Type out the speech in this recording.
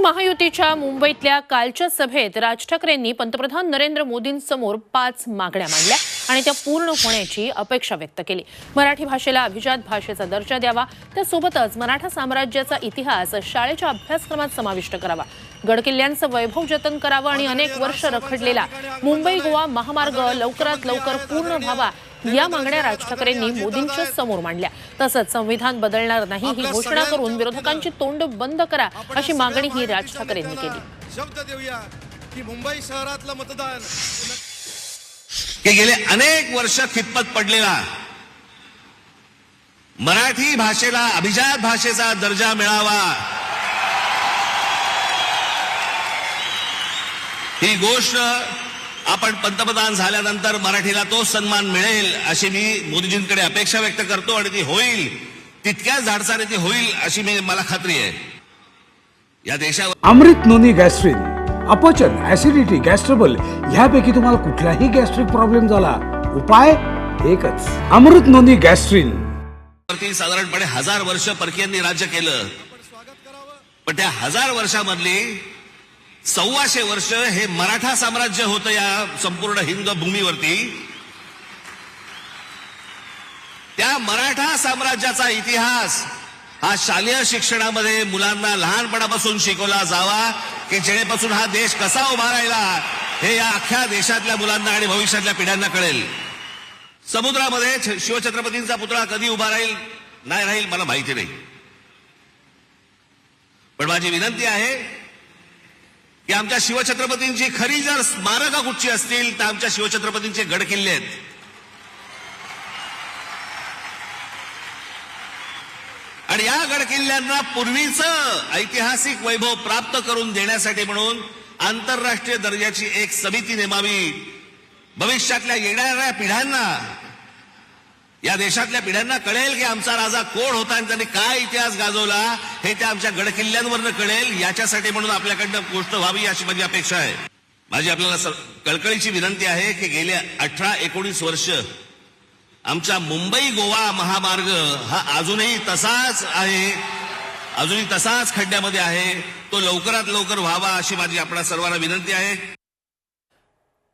तर महायुतीच्या मुंबईतल्या कालच्या सभेत राज ठाकरेंनी पंतप्रधान नरेंद्र मोदींसमोर पाच मागण्या मांडल्या. आणि त्या पूर्ण होण्याची अपेक्षा व्यक्त केली. मराठी भाषेला अभिजात भाषेचा दर्जा द्यावा त्यासोबतच मराठा साम्राज्याचा इतिहास शाळेच्या अभ्यासक्रमात समाविष्ट करावा. गडकिल्ल्यांचं वैभव जतन करावं आणि अनेक वर्ष रखडलेला मुंबई गोवा महामार्ग लवकरात लवकर पूर्ण व्हावा या मागण्या राज ठाकरेंनी मोदींच्या समोर मांडल्या. तसंच संविधान बदलणार नाही ही घोषणा करून विरोधकांची तोंड बंद करा अशी मागणी ही राज ठाकरेंनी केली. शब्द देऊया की मुंबई शहरातलं मतदान की गेले अनेक वर्ष खितपत पडलेला. मराठी भाषेला अभिजात भाषेचा दर्जा मिळावा. ही गोष्ट आपण पंतप्रधान झाल्यानंतर मराठीला तो सन्मान मिळेल अशी मी मोदीजींकडे अपेक्षा व्यक्त करतो आणि ती होईल. तितक्याच धाडसाने ती होईल अशी मी मला खात्री आहे. या देशावर अमृत नोनी गॅस्ट्रीन अपचन ऍसिडिटी गॅस्ट्रबल ह्यापैकी तुम्हाला कुठलाही गॅस्ट्रिक प्रॉब्लेम झाला. उपाय एकच. अमृत नोंदी गॅस्ट्रिन साधारणपणे हजार वर्ष परकीयांनी राज्य केलं. पण त्या हजार वर्षामधली सव्वाशे वर्ष हे मराठा साम्राज्य होतं या संपूर्ण हिंद भूमीवरती. त्या मराठा साम्राज्याचा इतिहास हा शालेय शिक्षणामध्ये मुलांना लहानपणापासून शिकवला जावा. की जेणेपासून हा देश कसा उभा राहिला हे या अख्ख्या देशातल्या मुलांना आणि भविष्यातल्या पिढ्यांना कळेल. समुद्रामध्ये शिवछत्रपतींचा पुतळा कधी उभा राहील नाही राहील मला माहिती नाही. पण माझी विनंती आहे की आमच्या शिवछत्रपतींची खरी जर स्मारक कुठची असतील तर आमच्या शिवछत्रपतींचे गडकिल्ले आहेत. तर या गडकिल्ल्यांना पूर्वीचं ऐतिहासिक वैभव प्राप्त करून देण्यासाठी म्हणून आंतरराष्ट्रीय दर्जाची एक समिती नेमावी. भविष्यातल्या येणाऱ्या पिढ्यांना या देशातल्या पिढ्यांना कळेल की आमचा राजा कोण होता आणि त्यांनी काय इतिहास गाजवला हे त्या आमच्या गडकिल्ल्यांवरनं कळेल. याच्यासाठी म्हणून आपल्याकडनं गोष्ट व्हावी अशी माझी अपेक्षा आहे. माझी आपल्याला कळकळीची विनंती आहे की गेल्या अठरा एकोणीस वर्ष आमचा मुंबई गोवा महामार्ग हा अजूनही तसाच आहे. अजूनही तसाच खड्ड्यामध्ये आहे. तो लवकरात लवकर व्हावा अशी माझी आपल्या सर्वांना विनंती आहे.